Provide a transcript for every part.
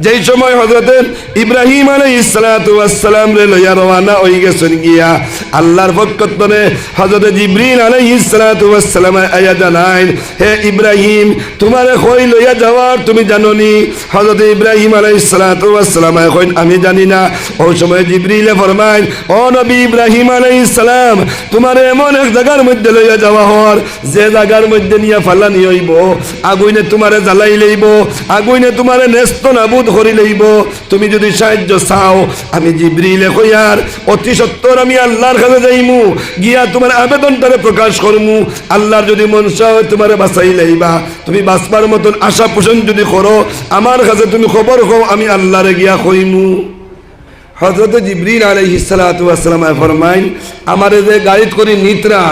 যেই সময় হজরতে ইব্রাহিম আলাই ইসালাতাম লইয়া হয়ে গেছেন গিয়া, আল্লাহর হজরতে আলাই ইসালাতাম আয়া জানাইন হে ইব্রাহিম, তোমার কই লইয়া যাওয়ার তুমি জানো নি হজরতে ইব্রাহিম কইন আমি জানি না। ওই সময় জিব্রিলে ফরমাইন, ও নবী ইব্রাহিম আলাই ইসলাম তোমার এমন এক জায়গার মধ্যে লইয়া যাওয়া হর যে জায়গার মধ্যে নিয়ে ফালানি হইব আগুইনে তোমারে জ্বালাই লইব আগুইনে তোমারে নেস্ত নাবুদ করি লইব। তুমি যদি সাহায্য চাও, আমি জিব্রিলে কইয়ার অতি সত্তর আমি আল্লাহর কাছে যাইমু, গিয়া তোমার আবেদনটারে প্রকাশ করমু। আল্লাহর যদি মন চাও, তোমারে বাঁচাই লইবা। তুমি বাঁচবার মতন আশা পোষণ যদি করো, আমার কাছে তুমি খবর কও, আমি আল্লাহরে গিয়া কইমু হজরত জিবরিল আলহি সালাতাম ফরমাইন আমারে যে গাড়িত করি নিতরা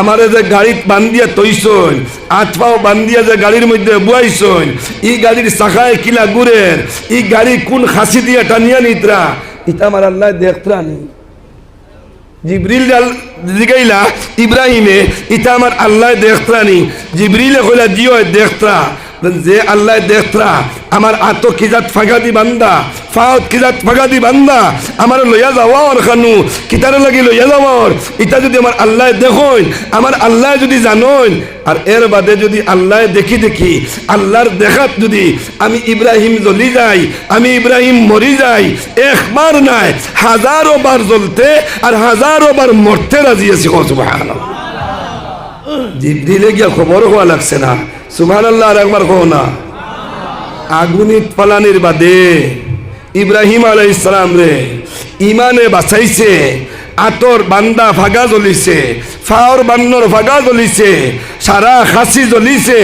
আমারে যে গাড়িত বান্দিয়া তৈছন আট পাও বান্দিয়া যে গাড়ির মধ্যে বুয়াইছন ই গাড়ির শাখায় কিলা গুড়ের, ই গাড়ি কোন খাসি দিয়া টানিয়া নিতরা ইটা আমার আল্লাহ দেখতরা নি। জিবরিল জিগাইলা, ইব্রাহিমে ইটা আমার আল্লাহ দেখতরা নি। জিবরিলে কইলা, জিও, দেখতরা। যে আল্লাহ দেখতরা আমার আতো কিজাত ফাগাদি বান্দা, ফাওত কিজাত ফাগাদি বান্দা, আমার লইয়া যাওয়ার খানু, কিতারে লাগি লইয়া যাওয়ার ইটা যদি আমার আল্লাহ দেখুন, আমার আল্লাহ যদি জানুন, আর এর বাদে যদি আল্লাহ দেখি দেখি, আল্লাহর দেখাত যদি আমি ইব্রাহিম জ্বলি যাই, আমি ইব্রাহিম মরি যাই, একবার নাই, হাজারো বার জ্বলতে আর হাজারো বার মরতে রাজি আছি সুবহানাল্লাহ। জিবরিলে গিয়া খবর হওয়া লাগছে না। সুবহানাল্লাহ আর একবার কো আগুনিত ফালানির বাদে ইব্রাহিম আলাই ইসলাম রে ইমানে বাঁচাইছে, আতর বান্দা ফাগা জ্বলিছে, ফাওর বান্নর ফাগা জ্বলিছে, সারা খাসি জ্বলিছে,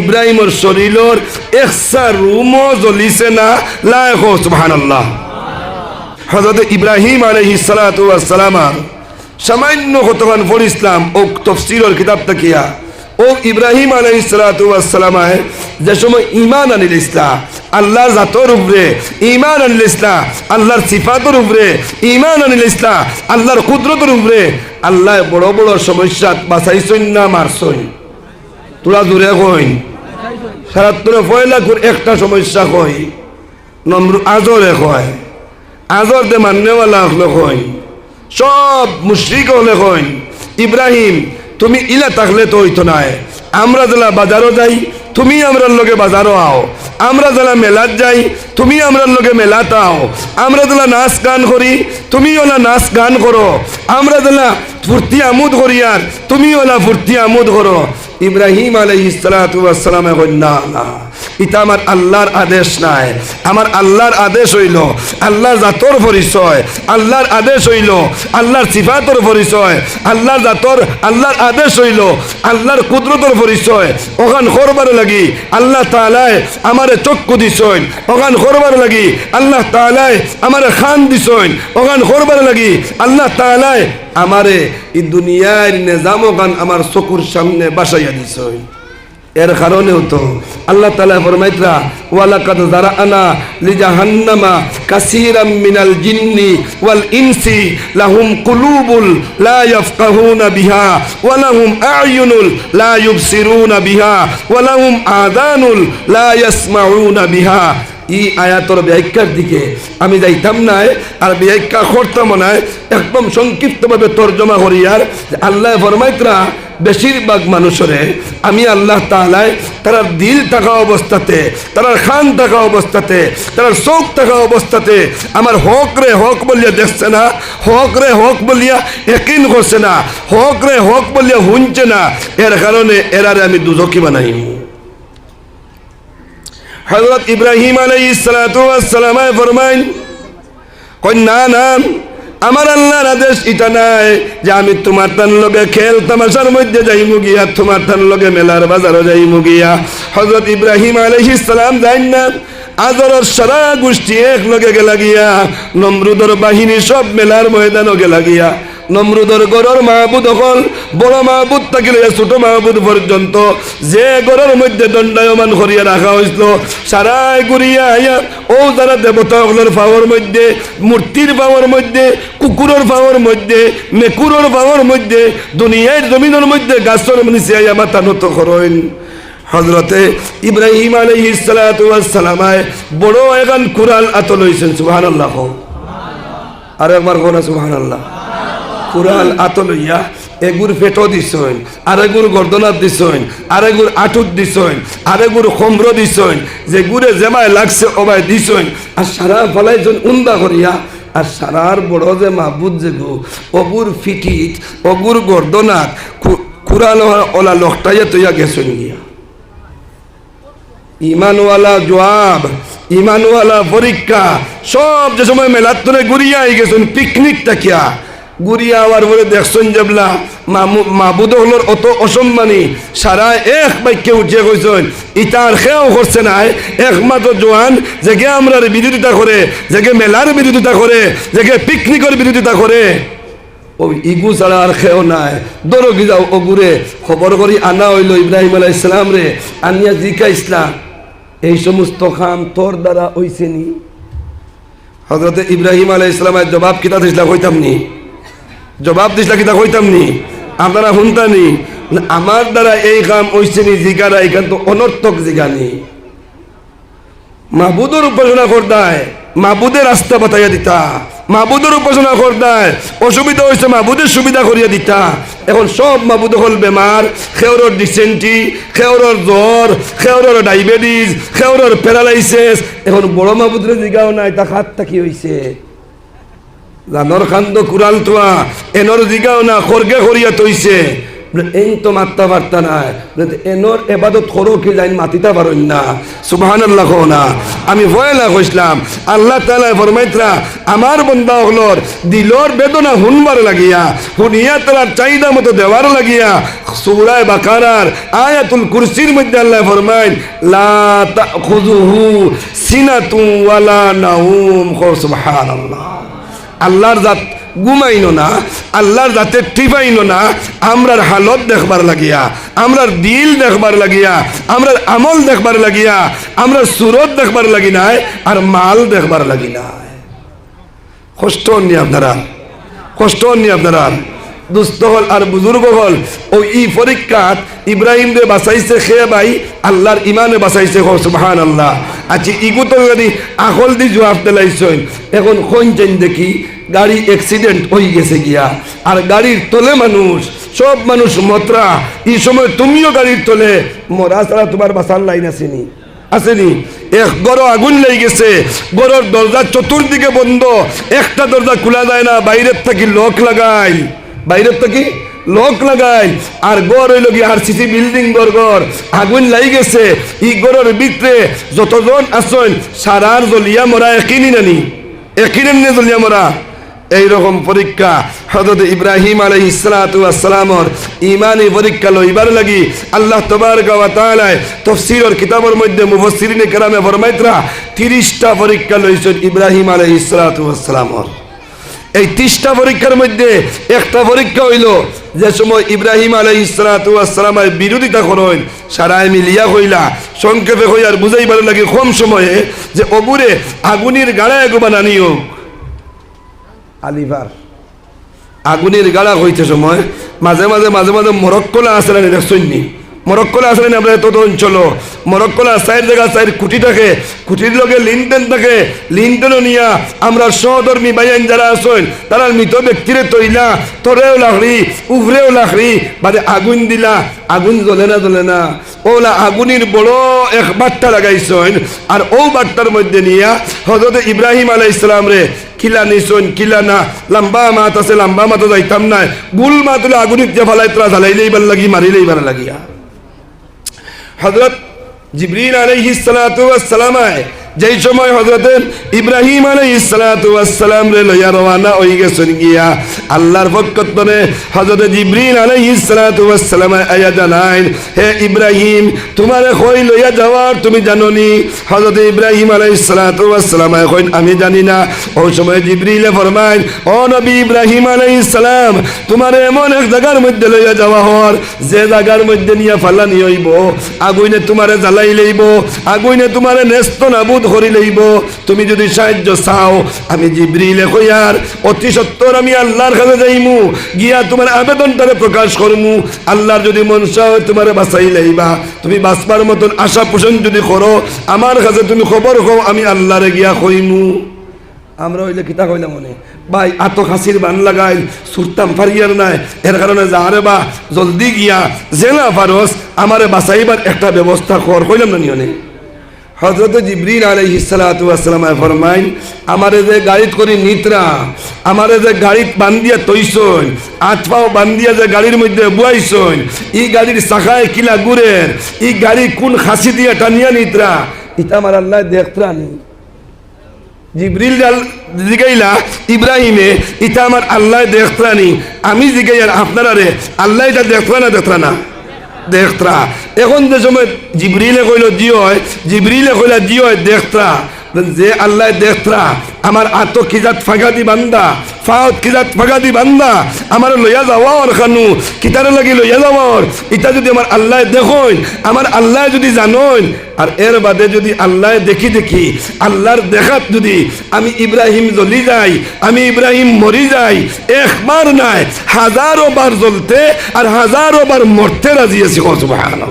ইব্রাহিমর শরীরর একসা রুমও জ্বলিছে না লায়ক সুবহানাল্লাহ। হজরত ইব্রাহিম আলহি সালাতাম সামান্য কতক্ষণ পড়িসলাম ও তফসিরর কিতাব তাকিয়া ও ইব্রাহিম আলহি সালাতামায় যে সময় ইমান আনিল ইসলাম আল্লাহ জাতর উপরে ইমান আনিল ইসলাম আল্লাহর সিফাতর উপরে ইমান আনিল ইসলাম আল্লাহর কুদরতর উপরে আল্লাহ বড় বড় সমস্যা বাঁচাইছই না মারছই তোরা দূরে কই সারা তোরা পয়লা একটা সমস্যা কই। নম্র আজরে কয়। আজর দে মান্যওয়ালা হলে কই সব মুশ্রিক হলে কই ইব্রাহিম তুমি ইলা থাকলে তো হইতো না। আমরা জেলা বাজারও যাই, তুমি আমরার লোকে বাজারও আও। আমরা জেলা মেলাত যাই, তুমি আমরার লোকে মেলাত আও। আমরা জেলা নাচ গান করি তুমি ওলা নাচ গান করো। আমরা জেলা ফুর্তি আমোদ করি আর তুমি ওলা ফুর্তি আমোদ করো। ইব্রাহিম আলহি সালাতাম এখন না না এটা আমার আল্লাহর আদেশ নাই। আমার আল্লাহর আদেশ হইল আল্লাহর জাতর পরিচয় আল্লাহর আদেশ হইল আল্লাহর সিফাতর পরিচয় আল্লাহর জাতর আল্লাহর আদেশ হইল আল্লাহর কুদরতর পরিচয় ওখান করবার লাগি আল্লাহ তালায় আমারে চক্ষু দিছইন। ওখান করবার লাগি আল্লাহ তালায় আমারে খান দিছইন। ওখান করবার লাগি আল্লাহ তালায় আমারে এই দুনিয়ার নিজাম ওখান আমার চকুর সামনে বাসাইয়া দিছইন। এর কারণেও তো আল্লাহ তালা ফরমাইতরা, ওয়ালাকাদ জারাআনা লিজাহান্নামা কাসিরাম মিনাল জিন্নি ওয়াল ইনসি, লাহুম কুলুবুল লা ইয়াফকাহুনা বিহা ওয়া লাহুম আ'য়ুনুল লা ইউবসিরুনা বিহা ওয়া লাহুম আযানুল লা ইয়াসমাউনা বিহা। ই আয়াতর ব্যাখ্যার দিকে আমি যাইতাম নাই, আর ব্যাখ্যা করতাম নাই। একদম সংক্ষিপ্তভাবে তর্জমা করি আর আল্লাহ ফরমাইতরা বেশিরভাগ মানুষরে, আমি আল্লাহ তালায় তারা দিল থাকা অবস্থাতে তারা খান থাকা অবস্থাতে তারা চোখ থাকা অবস্থাতে আমার হক রে হক বলিয়া দেখছে না, হক রে হক বলিয়া একিন করছে না, হক রে হক বলিয়া শুনছে না। এর কারণে এরারে আমি দুজকি বানাই হজরত ইব্রাহিম আলাই সালাতামায় ফরমাইন, কই, না না, আমার আল্লাহর আদেশ এটা নাই যে আমি তোমার তার লগে খেল তামাশার মধ্যে যাই মুগিয়া তোমার তার লগে মেলার বাজারও যাই গিয়া। হজরত ইব্রাহিম আলহিস সালাম যাইন না, আজরের সারা গোষ্ঠী এক লগে গেলা গিয়া, নমরুদর বাহিনী সব মেলার ময়দানও গেলা গিয়া। নমরুদর গরর মাহবুদ হল, বড় মাহবুদ থাকিলে ছোট মাহবুদ পর্যন্ত। যে গরর মধ্যে দণ্ডায়মান করিয়া রাখা হয়েছিল সারাই ঘুরিয়া আইয়া ও যারা দেবতা হলের পাওয়ার মধ্যে, মূর্তির পাওয়ার মধ্যে, কুকুরের পাওয়ার মধ্যে, মেকুরের পাওয়ার মধ্যে, দুনিয়ার জমিনের মধ্যে গাছের নিচে আইয়া মাথা নত করেন। হজরতে ইব্রাহিম আলহ সালামায় বড় এখন কুরাল আত লইছেন সুহান আল্লাহ আর একবার কোনা সুহান আল্লাহ কুরাল আত লইয়া এগুর পেটো দিছইন আর এগুর গর্দনাত দিছইন আর এগুর আটুত দিছইন আর এগুর খম্র দিছইন যে গুড়ে জেমায় লাগছে ওবাই দিছইন আর সারা ফলাইছন উন্দা করিয়া, আর সারার বড় যে মাহবুদ যে গো, অগুর ফিটিত, অগুর গর্দনাত কুরাল ওলা লখটাইয়া তৈয়া গেছইন গিয়া। ইমানওয়ালা জবাব ইমানওয়ালা পরীক্ষা সব যে সময় মেলার তোরে ঘুরিয়া গেছেন, পিকনিক তাকিয়া। ঘুরিয়া আবার বলে দেখছেন যেবলা মাহবুদ হলোর অত অসম্মানী। সারা এক বাক্যে উঠিয়ে কইছেন ইটার খেয়াও করছে নাই, একমাত্র জোয়ান যেকে আমরা বিরোধিতা করে যেকে মেলার বিরোধিতা করে যেকে পিকনিকের বিরোধিতা করে। ওই ইগু ছাড়া আর খেও নাই। দরো গিজাও ওগুরে খবর করি আনা হইল ইব্রাহিম আলাহ ইসলাম রে, আনিয়া জিকা ইসলাম। এই সমস্ত খাম তোর দ্বারা হইছে নি? হজরত ইব্রাহিম আলাহ ইসলামের জবাব কিতা দিসলা কইতাম নি। জবাব দিসলা কিতা কইতাম নি? আপনারা শুনতানি আমার দ্বারা এই কাম হইছে নি জিগারা, এখান তো অনর্থক জিগানি। মাহবুদর উপাসনা করদায়, মাহবুদের রাস্তা বাতাইয়া দিতা। মাহবুদের উপাসনা করদায়, অসুবিধা হয়েছে মাহবুদের সুবিধা করিয়া দিতা। এখন সব মাহবুদ হল বেমার, খেওরর ডিসেন্টি খেওরর জ্বর, খেওরর ডায়াবেটিস, খেওরর প্যারালাইসিস। এখন বড় মাহবুদের জিগাও নাই, তা খাত কি হয়েছে জানর খান্দ কুরাল তোয়া, এনর জিগাও না, খরগে করিয়া তৈছে। এই তো মারতে পারতা না এনর এবাদত করো কি যাই মাতিতে পারেন না। সুবাহান আল্লাহ না। আমি ভয়লা কইসলাম আল্লাহ তালা ফরমাইতরা, আমার বন্ধা হলর দিলর বেদনা হুনবার লাগিয়া, হুনিয়া তার চাহিদা মতো দেওয়ার লাগিয়া, সুরায় বাকারার আয়াতুল কুরসির মধ্যে আল্লাহ ফরমাইন, লা তাখুযুহু সিনাতু ওয়ালা নাউম। সুবহানাল্লাহ। আল্লাহর জাত ঘুমাইনো না, আল্লাহর জাতে টিপাইনো না, আমরার হালত দেখবার লাগিয়া, আমরার দিল দেখবার লাগিয়া, আমরার আমল দেখবার লাগিয়া, আমরার সুরত দেখবার লাগি নাই, আর মাল দেখবার লাগি নাই। কষ্ট নি আপনারা? কষ্ট নি আপনারা? দুস্থ হল আর বুজুর্গ হল, ও ই পরীক্ষাত ইব্রাহিম রে বাঁচাইছে খে ভাই? আল্লাহর ইমানে বাঁচাইছে সুবহান আল্লাহ আচ্ছা ইগু তো যদি আখল দি জবাব দিলাইছেন, এখন কোন চেন দেখি? গাড়ি অ্যাক্সিডেন্ট হয়ে গেছে গিয়া। আর গাড়ির তলে মানুষ, সব মানুষ মতরা। এই সময় তুমিও গাড়ির তলে। মরা ছাড়া তোমার বাসার লাইন আসেনি। আসেনি। এক গড় আগুন লেগে গেছে। গড়ের দরজা চতুর্দিকে বন্ধ। একটা দরজা খোলা যায় না, বাইরের থাকি লক লাগাই। বাইরের থাকি লক লাগাই। আর গড় হইল গিয়ে আর সিসি বিল্ডিং গড় গড়। আগুন লাই গেছে। ই গড়ের ভিতরে যতজন আসন সারার জলিয়া মরা একিনি নানি। একিনেন নে জলিয়া মরা। এইরকম পরীক্ষা হজরত ইব্রাহিম আলাই ইসলাতামর ইমানি পরীক্ষা লইবার লাগি আল্লাহ তোমার গাওয়া তালায় কিতাবের মধ্যে মুফসিরিনে কেরামে ফরমাইতরা তিরিশটা পরীক্ষা লইছেন ইব্রাহিম আলাই ইসলাতামর এই তিরিশটা পরীক্ষার মধ্যে একটা পরীক্ষা হইল যে সময় ইব্রাহিম আলাই ইসলাতামের বিরোধিতা করেন, সারায় মিলিয়া কইলা, সংক্ষেপে কইয়ার বুঝাইবার লাগে কম সময়ে যে অবুরে আগুনের গাড়ায় গোবা নানিও আলিভার আগুনের গাড়া হইতে সময় মাঝে মাঝে মাঝে মাঝে মরক্কলা আসলে দেখছেন নি মরক্কলা আসলে আপনার তত অঞ্চল। মরক্কলা সাইড জায়গা সাইড কুটি থাকে, কুটির লগে লিনটেন থাকে। লিনটেনও নিয়া আমরা সহধর্মী বাইন যারা আসেন তারা মৃত ব্যক্তিরে তৈলা, তরেও লাখড়ি, উভরেও লাখড়ি, বাদে আগুন দিলা, আগুন জ্বলে না জ্বলে না। ওলা আগুনের বড় এক বার্তা লাগাইছেন, আর ও বার্তার মধ্যে নিয়া হজরত ইব্রাহিম আলাই ইসলাম রে কিলা নিছন খিলা না। লম্বা মাত আছে লম্বা মাতো যাইতাম নাই। গুল মাতলে আগুনিত যে ফালাই তোরা জ্বালাইলেই বার লাগি মারিলেই বার লাগিয়া। হজরত জিবরিন আলাইহিস সালাতু ওয়াস সালামায় যেই সময় হজরত ইব্রাহিম আলাই ইসালাতাম লইয়া রওয়ানা হয়ে গেছেন গিয়া আল্লাহর পক্ষতনে হজরত জিব্রিল আলাই ইসালাতাম আয়া জানাইন হে ইব্রাহিম, তোমারে কই লইয়া যাওয়ার তুমি জানো নি হজরত ইব্রাহিম আলাই ইসালাতাম কইন আমি জানি না। ওই সময় জিব্রিলে ফরমাইন ও নবী ইব্রাহিম আলাই ইসলাম তোমার এমন এক জায়গার মধ্যে লইয়া যাওয়া হর যে জায়গার মধ্যে নিয়ে ফালানি হইব, আগুনে তোমারে জ্বালাই লইব, আগুনে তোমারে নেস্ত নাবুদ অনুরোধ করি লইব। তুমি যদি সাহায্য চাও, আমি জিব্রিলে কইয়ার অতি সত্তর আমি আল্লাহর কাছে যাইমু, গিয়া তোমার আবেদনটারে প্রকাশ করমু। আল্লাহর যদি মন চাও, তোমার বাঁচাই লাইবা। তুমি বাঁচবার মতন আশা পোষণ যদি করো, আমার কাছে তুমি খবর কও, আমি আল্লাহরে গিয়া কইমু। আমরা হইলে কিতা কইলাম মনে? ভাই আত খাসির বান লাগাইল, সুরতাম ফারিয়ার নাই। এর কারণে যা আরে বা, জলদি গিয়া জেলা ফারস, আমারে বাঁচাইবার একটা ব্যবস্থা কর। কইলাম না নিয়নে হজরত জিবরিল আলহি সালাতাম ফরমাইন, আমারে যে গাড়িত করি নিতরা, আমারে যে গাড়িত বান্দিয়া তৈছন আট পাও বান্দিয়া যে গাড়ির মধ্যে বুয়াইছন ই গাড়ির শাখায় কিলা গুড়ের ই গাড়ি কোন খাসি দিয়া টানিয়া নিতরা? ইটা আমার আল্লাহ দেখতরা নি জিবরিল জিগাইলা, ইব্রাহিমে ইটা আমার আল্লাহ দেখতরানি আমি জিগাইয়ার আপনারা রে আল্লাহ এটা দেখতরা না দেখতরা না দেখতরা। এখন যে সময় জিবরিলে কইল জিও হয় জিবরিলে কইলা জিও হয় দেখতরা। যে আল্লাহ দেখতরা আমার আতো কিজাত ফাগাদি বান্দা, ফাওত কিজাত ফাগাদি বান্দা, আমার লইয়া যাওয়ার খানু, কিতারে লাগি লইয়া যাওয়ার ইটা যদি আমার আল্লাহ দেখুন আমার আল্লাহ যদি জানুন আর এর বাদে যদি আল্লাহ দেখি দেখি, আল্লাহর দেখাত যদি আমি ইব্রাহিম জ্বলি যাই, আমি ইব্রাহিম মরি যাই, একবার নাই, হাজারো বার জ্বলতে আর হাজারো বার মরতে রাজি আছি সুবহানাল্লাহ।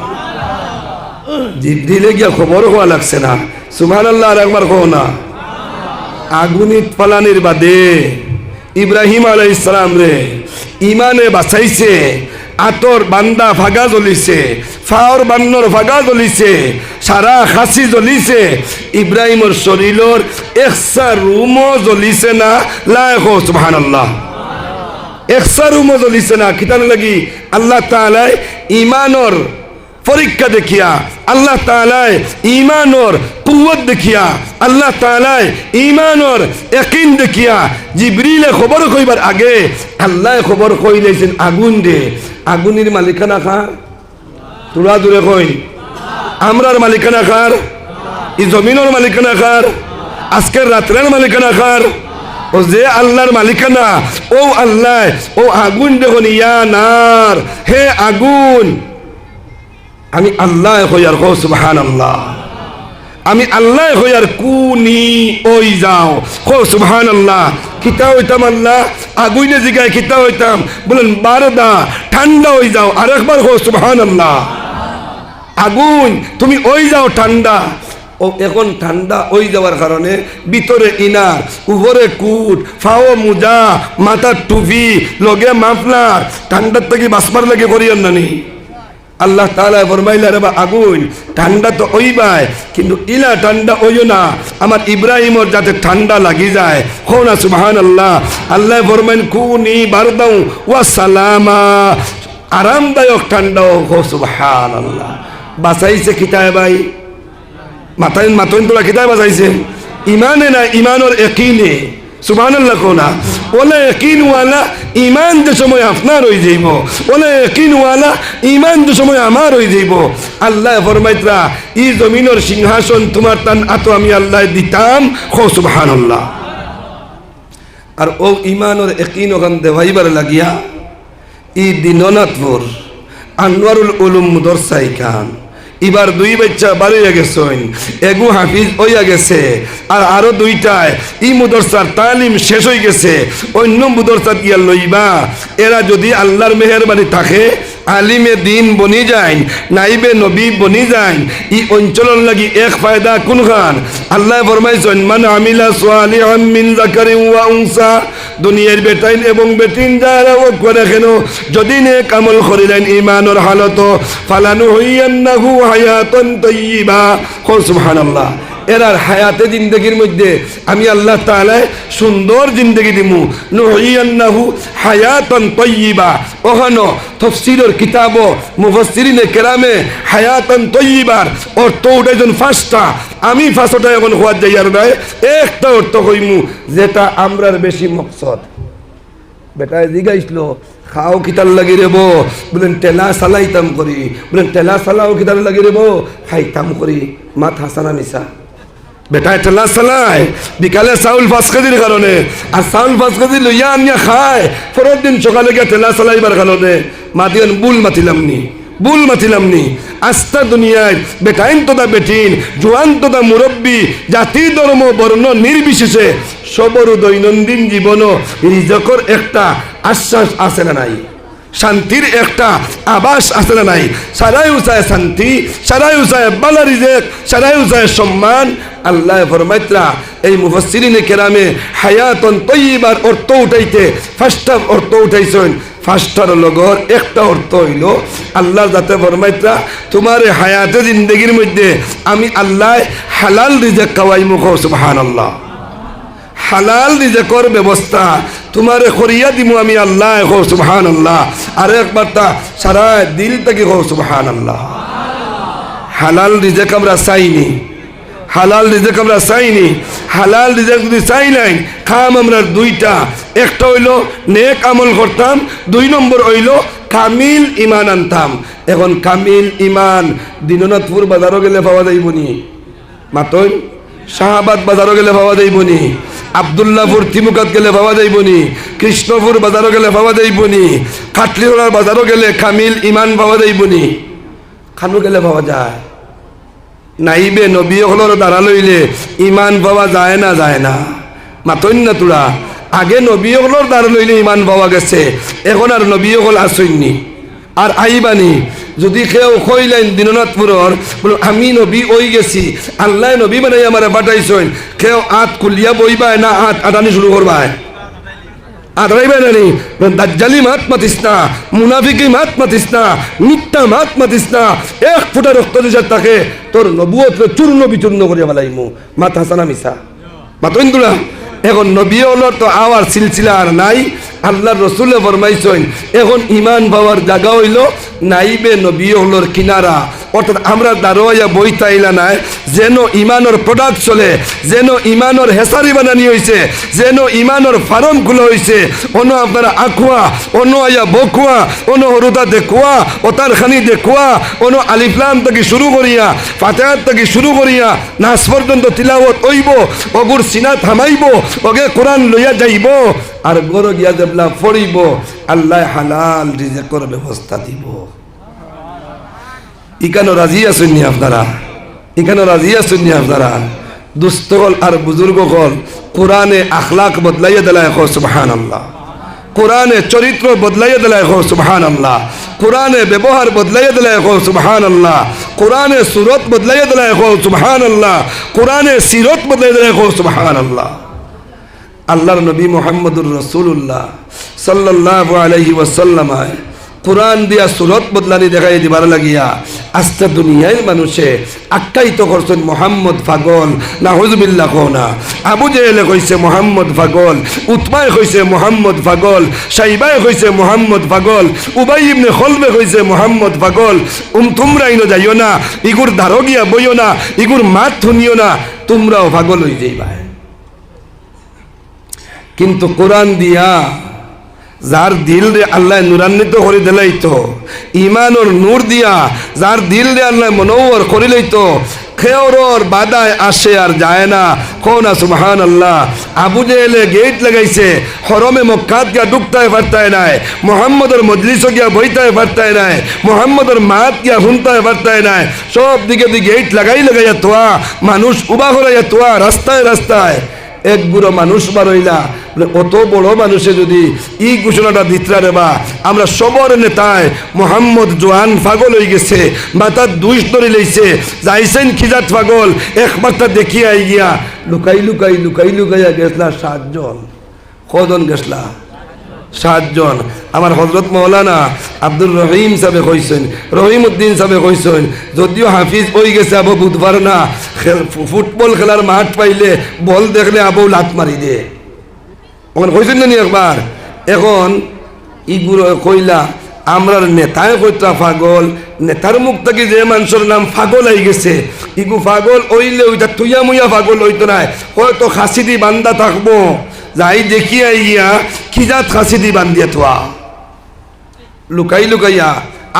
জিবরিলে গিয়া খবর হওয়া লাগছে না। সুবহানাল্লাহ আর একবার কো না। আগুনিত ফালানির বাদে ইব্রাহিম আলাই ইসলাম রে ইমানে বাঁচাইছে, আতর বান্দা ফাগা জ্বলিছে, ফাওর বান্নর ফাগা জ্বলিছে, সারা খাসি জ্বলিছে, ইব্রাহিমর শরীরের একসা রুমও জ্বলিছে না লায়ক সুবহান আল্লাহ একসা রুমও জ্বলিছে না কিতার লাগি আল্লাহ তাআলাই ইমানর পরীক্ষা দেখিয়া, আল্লাহ তালায় ইমানর কুয়ত দেখিয়া, আল্লাহ তালায় ইমানর একিন দেখিয়া জিবরিলে খবর কইবার আগে আল্লাহ খবর কইলেছেন আগুন দে। আগুনের মালিকানা খার তোরা দূরে কই। আমরার মালিকানা খার ই জমিনের মালিকানা খার আজকের রাত্রের মালিকানা খার ও যে আল্লাহর মালিকানা, ও আল্লাহ, ও আগুন দেখুন ইয়া নার হে আগুন। আমি আল্লাহ হইয়ার কো সুবহান আল্লাহ আমি আল্লাহ হইয়ার কুনি ওই যাও। কো সুবহান আল্লাহ কিতা হইতাম আল্লাহ, আগুইনে জিগায় কিতা হইতাম। বলেন, বারদা, ঠান্ডা হই যাও। আরেকবার কো সুবহান আল্লাহ আগুন, তুমি ওই যাও ঠান্ডা। ও, এখন ঠান্ডা ওই যাওয়ার কারণে ভিতরে ইনার, উপরে কুট, ফাও মুজা, মাথার টুপি, লগে মাফলার, ঠান্ডার থেকে বাসবার লাগে করিয়ান নানি। আল্লাহ তালা ফরমাইলা রে বা আগুন, ঠান্ডা তো ওইবাই কিন্তু ইলা ঠান্ডা ওইও না। আমার ইব্রাহিমর যাতে ঠান্ডা লাগি যায়, হো না সুবহান আল্লাহ আল্লাহ ফরমাইন কুনি বারদাউ, ওয়া সালামা। আরামদায়ক ঠান্ডা হো সুবহান আল্লাহ বাঁচাইছে কিতায় ভাই? মাথায় মাথন তোলা কিতায় বাঁচাইছে? ইমানে না, ইমানর একিনে সময় সময় আল্লাহ ই সিংহাসন তোমার তান আতো আমি আল্লাহ দিতাম। খো সুবহানাল্লাহ। আর ও ইমানর একিন ওখান দেওয়াইবার লাগিয়া, ই দিননাথপুর আনোয়ারুল উলুম মুদরসাই খান। এবার দুই বাচ্চা বাড়িয়ে গেছেন। এগু হাফিজ হইয়া গেছে। আর আরও দুইটায় ই মুদরসার তালিম শেষ হয়ে গেছে। অন্য মুদরসার গিয়া লইবা। এরা যদি আল্লাহর মেহরবানি থাকে, আলিমে দিন বনি যায় নাইবে নবী বনি যায় ই অঞ্চলের লাগি এক ফায়দা কোন খান আল্লাহ ফরমাইছেন, মান আমিলা সালিহাম মিন যাকারিন ওয়া উনসা। দুনিয়ার বেটাইন এবং বেটিন যারা ও করে কেন? যদি নে কামল করিলেন ইমানের হালত ফালানু হইয়ান্নাহু হায়াতান তৈবা সুবহানাল্লাহ। এরার হায়াতে জিন্দগির মধ্যে আমি আল্লাহ তাআলা সুন্দর জিন্দগি দিমু। নুহিয়ান্নাহু হায়াতান তাইয়্যিবা ওখানো তফসিরের কিতাব মুফাসসিরিনে কেরামে হায়াতান তাইয়্যিবার অর্থ উঠাইছেন ফার্স্টটা আমি ফার্স্টটা এখন হওয়ার যাই আর নাই। একটা অর্থ কইমু যেটা আমরার বেশি মকসদ। বেটায় জিগাইছিল খাও কিতার লাগি রেব? বলেন, টেলা সালাইতাম করি। বলেন, টেলা সালাও কিতার লাগি রেব? খাইতাম করি। মাথা হাসানা মিশা বেটায় টেলা চালায় বিকালে চাউল পাঁচ কেজির কারণে আর চাউল পাঁচ কেজি লইয়া আনিয়া খায়। পরের দিন সকালে গিয়ে টেলা চালাইবার কারণে মাতিয়েন, বুল মাতিলাম নি। ভুল মাতিলাম নি। আস্থা দুনিয়ায় বেটাইন তোদা বেটিন জোয়ান তোদা মুরব্বী জাতি ধর্ম বর্ণ নির্বিশেষে সবরও দৈনন্দিন জীবনও রিজকর একটা আশ্বাস আছে না নাই? শান্তির একটা আবাস আছে না নাই? সারাই উসায় শান্তি, সারাই উসায় বালা রিজেক, সারাই উসায় সম্মান। আল্লাহ ফরমাইত্রা এই মুফসিরিনে কেরামে হায়াতন তৈবার অর্থ উঠাইতে ফার্স্টার অর্থ উঠাইছেন। ফার্স্টার লগর একটা অর্থ হইল, আল্লাহ যাতে ফরমাইত্রা তোমার হায়াতে জিন্দগির মধ্যে আমি আল্লাহ হালাল রিজেক কাওয়াই মুখ সুবহান আল্লাহ হালাল রিজেকর ব্যবস্থা তোমারে করিয়া দিমু আমি আল্লাহ হো সুবহান আল্লাহ আর একবার তা সারা দিল থেকে হো সুবহান আল্লাহ হালাল রিজেক আমরা চাইনি। হালাল রিজেক আমরা চাইনি। হালাল রিজেক যদি চাই নাই খাম আমরা দুইটা। একটা হইল নেক আমল করতাম, দুই নম্বর হইল কামিল ইমান আনতাম। এখন কামিল ইমান দিননাথপুর বাজারও গেলে পাওয়া যাইবনি মাতই, শাহাবাদ বাজারও গেলে পাওয়া যাইবনি আবদুল্লাপুর তিমুকাত গেলে পাওয়া যাইবনি কৃষ্ণপুর বাজারও গেলে পাওয়া যাইবনি খাটলিহলার বাজারও গেলে কামিল ইমান পাওয়া যাইবনি খানু গেলে পাওয়া যায়। নাইবে নবী হলর দ্বারা লইলে ইমান পাওয়া যায় না যায় না। মাতন না তোরা, আগে নবী হলর দ্বারা লইলে ইমান পাওয়া গেছে, এখন আর নবী হল আসইনি। আর আইবানি যদি কেউ কইলেন দিননাথপুরর, বলো, আমি নবী ওই গেছি। আল্লাহ নবী মানে আমার পাঠাইছেন। কেউ আত কুলিয়া বইবায় না আত আটানি শুরু করবায়? দাজ্জালি মাত না মাত না মাত না, এক ফুটা তাকে তোর নবুয়ত চূর্ণ বিচূর্ণ করিয়া ফেলাইমু। মাত হাসানা মাতইন্দুলা এখন নবী হলোর তো আওয়ার সিলসিলা আর নাই আল্লাহ রসুলে ফরমাইছেন, এখন ইমান পাওয়ার জায়গা হইল নাইবে নবী হলোর কিনারা। অর্থাৎ আমরা দারোয়া বইতাইলা নাই, যেন ইমানোর প্রোডাক্ট চলে, যেন ইমানোর হেসারি বানানি হয়েছে যেন ইমানোর ফার্ম খুলে হয়েছে অন আপনারা আখুয়া অন্য আয়া বকুয়া, অন্য হরুদা দেখুয়া ওতার খানি দেখুয়া, অন্য আলিফলাম থেকে শুরু করিয়া, ফাতেহাত থেকে শুরু করিয়া, নাচ পর্যন্ত তিলাওত ওইব অগুর সিনা থামাইব ওগে কোরআন লইয়া যাইব, আর গর গিয়া যেবলা ফড়িব আল্লাহ হালাল রিজেকর ব্যবস্থা দিব। ইকানো রাজি আছেননি আপনারা? ইকানো রাজি আছেননি আপনারা? দুস্থল আর বুজুর্গকল কোরআনে আখলাক বদলাইয়া দিলা এখন সুবহান আল্লাহ কোরআনে চরিত্র বদলাইয়া দিলা এখন সুবহান আল্লাহ কোরআনে ব্যবহার বদলাইয়া দিলা এখন সুবহান আল্লাহ কোরআনে সুরত বদলাইয়া দিলা এখন সুবহান আল্লাহ কোরআনে সিরত বদলাইয়া দিলা এখন সুবহান আল্লাহ আল্লাহর নবী মোহাম্মদুর রসুল্লাহ সাল্লাহ আলহি ওয়াসাল্লামায় কোরআন দিয়া সুরত বদলানি দেখাই দিবার লাগিয়া। আস্তে দুনিয়ায় মানুষে আখ্যায়িত করছেন মোহাম্মদ ফাগল না হুজবিল্লা কোনা আবু জেহেলে কইছে মোহাম্মদ ফাগল উতমায় কইছে মোহাম্মদ ফাগল সাইবাই কইছে মোহাম্মদ ফাগল উবাই ইবনে খলবে কইছে মোহাম্মদ ফাগল উম, তোমরা ইনো যাইও না, ইগুর ধারো গিয়া বইও না, ইগুর মাত শুনিও না, তোমরাও পাগল হয়ে যাইবাই। কিন্তু কোরআন দিয়া যার দিল রে আল্লাহ নুরান্বিত করে দিলাই তো ইমানোর নূর দিয়া যার দিল রে আল্লাহ মনোবর করিলেই তো খেওরর বাদায় আসে আর যায় না। কোনা সুবহান আল্লাহ আবু জেলে গেট লাগাইছে, হরমে মক্কাত গিয়া ডুবতায় পারতায় নাই, মোহাম্মদর মজলিস গিয়া বইতায় পারতায় নাই, মোহাম্মদর মাত গিয়া শুনতায় পারতায় নাই, সব দিকে দিকে গেট লাগাই লাগাইয়া তোয়া মানুষ উবা করাইয়া তোয়া রাস্তায় রাস্তায়। এক বুড়ো মানুষ বারইলা অত বড় মানুষে যদি ই ঘোষণাটা দিতরা দেবা, আমরা সবর নেতায় মোহাম্মদ জোয়ান ফাগল হয়ে গেছে বা তার দুই ধরে লইছে, যাইছেন খিজাত পাগল একবার তা দেখিয়া গিয়া, লুকাই লুকাই লুকাই লুকাইয়া গেছলা সাতজন কজন গেছলা? সাতজন। আমার হজরত মৌলানা আব্দুর রহিম সাহেবে কইছেন রহিম উদ্দিন সাহেবে কইছেন, যদিও হাফিজ ওই গেছে আবু বুধবার না ফুটবল খেলার মাঠ পাইলে বল দেখলে আবু লাত মারি দে। ওখানে কইছেন না নি একবার? এখন ইগুলো কইলা, আমরার নেতায় কইতা পাগল, নেতার মুখ থেকে যে মানুষের নাম পাগল আই গেছে, ইগু পাগল ওইলে ওইটা তুইয়া মুইয়া পাগল হইতো নাই, হয়তো খাসি দি বান্দা থাকব। যাই দেখিয়া ইয়া খিজাত খাসি দি বান্ধিয়া থা লুকাই লুকাইয়া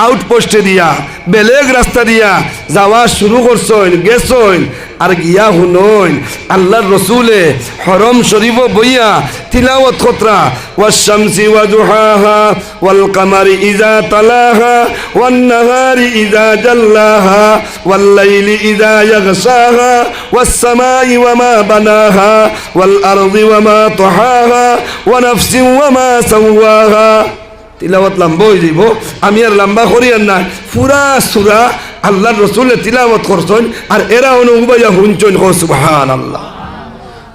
আউটপোস্টে দিয়া, বেলেগ রাস্তা দিয়া যাওয়া শুরু করছইন গেছইন আর গিয়া হুনইন আল্লাহর রসুলে হরম শরীফ বইয়া তিলাওয়াত খতরা ওয়াশামসি ওয়াজুহাহা ওয়াল কামারি ইজা তালাহা ওয়ান নাহারি ইজা জাল্লাহা ওয়াল লাইলি ইজা ইয়াগশাহা ওয়াস সামাই ওয়ামা বানাহা ওয়াল আরদি ওয়ামা তাহাহা ওয়া নাফসিন ওয়ামা সাওয়াহা। তিলাওয়াত লম্বা হয়ে যাইব। আমি আর লম্বা করি আর না পুরা সুরা আল্লাহর রসুলের তিলাওয়াত করছেন আর এরা অনুবাইয়া শুনছেন হো সুবহান আল্লাহ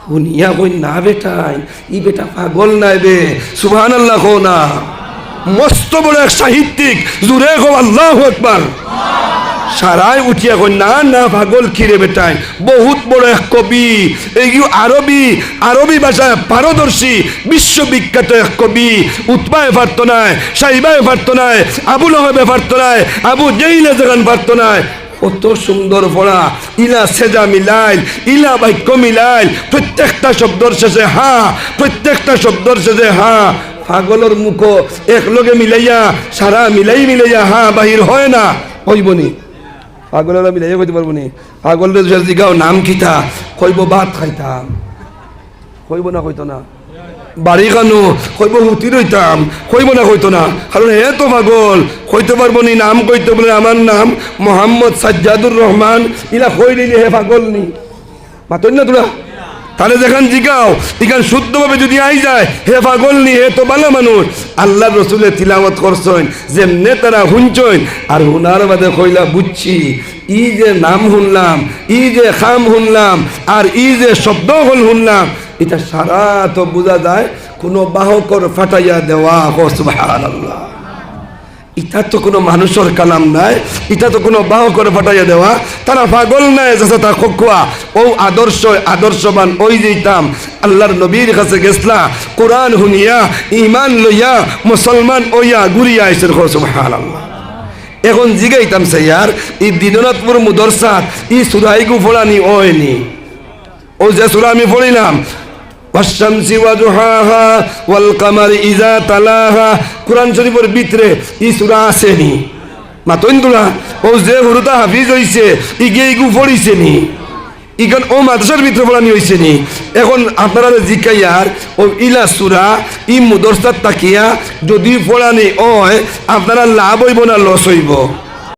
শুনিয়া কই, না বেটাই, ই বেটা পাগল নাই বে। সুবাহান আল্লাহ কো না। মস্ত বড় এক সাহিত্যিক জুড়ে গো আল্লাহ একবার সারাই উঠিয়া কই, না না, পাগল কিরে বেটাই, বহুত বড় এক কবি, এই আরবি আরবি ভাষায় পারদর্শী, বিশ্ববিখ্যাত এক কবি, উৎপায় পারত নাই, সাইবায় পারত নাই আবুল হবে পারত নাই, আবু জেইলে যেখান পারত নাই, কত সুন্দর পড়া ইলা সেজা মিলাইল, ইলা বাক্য মিলাইল, প্রত্যেকটা শব্দর শেষে হা, প্রত্যেকটা শব্দর শেষে হা, পাগলর মুখ একলগে মিলাইয়া, সারা মিলাই মিলাইয়া হা বাহির হয় না, হইবনি। পাগলেরা মিলাইয়া কইতে পারব নি। পাগলের যদি জিগাও নাম কিতা কইব ভাত খাইতাম। কইব না কইতো না। বাড়ি কানো, কইব হুতি রইতাম। কইব না কইতো না। কারণ হে তো পাগল, কইতে পারব নি নাম কইতে বলে আমার নাম মোহাম্মদ সাজ্জাদুর রহমান। ইলা কই দিলি হে পাগল নি। মাতন না তোরা। তাহলে যেখান জিগাও, এখান শুদ্ধভাবে যদি আই যায়, হে পাগল নি, হে তো ভালো মানুষ। আল্লাহ রসুলের তিলামত করছেন, যেমনে তারা শুনছেন আর হুনার বাদে কইলা বুঝছি, ই যে নাম শুনলাম ই যে খাম শুনলাম আর ই যে শব্দ হল শুনলাম এটা সারা তো বোঝা যায়, কোনো বাহকর ফাটাইয়া দেওয়া সুবহান আল্লাহ ইটা তো কোনো মানুষের কালাম নাই ইটা তো কোনো বাহ করে ফাটাইয়া দেওয়া। তারা পাগল নাই যাতে তা খোয়া ও আদর্শ, আদর্শবান ওই যেতাম আল্লাহর নবীর কাছে গেছলা, কোরআন হুনিয়া ইমান লইয়া, মুসলমান ওইয়া ঘুরিয়া আইসের সুবহান আল্লাহ এখন জিগাইতাম সাইয়ার, এই দিননাথপুর মুদরসাত ই সুরাইগু ফোড়ানি ওয়নি ও যে সুরা আমি পড়িলাম والشمس وضحاها والقمر إذا تلاها কোরআন শরীফের ভিতরে ই সূরা আসেনি মাতইন তোলা ও যে হুরুতা হাফিজ হইছে ইগে ইগু পড়িছে নি ইখন ও মাদ্রাসার ভিতরে পড়ানি হইছে নি এখন আপনারা জিকাইয়ার ও ইলা সুরা ই মুদরসাত তাকিয়া যদি পড়ানি হয় আপনারা লাভ হইব না লস হইব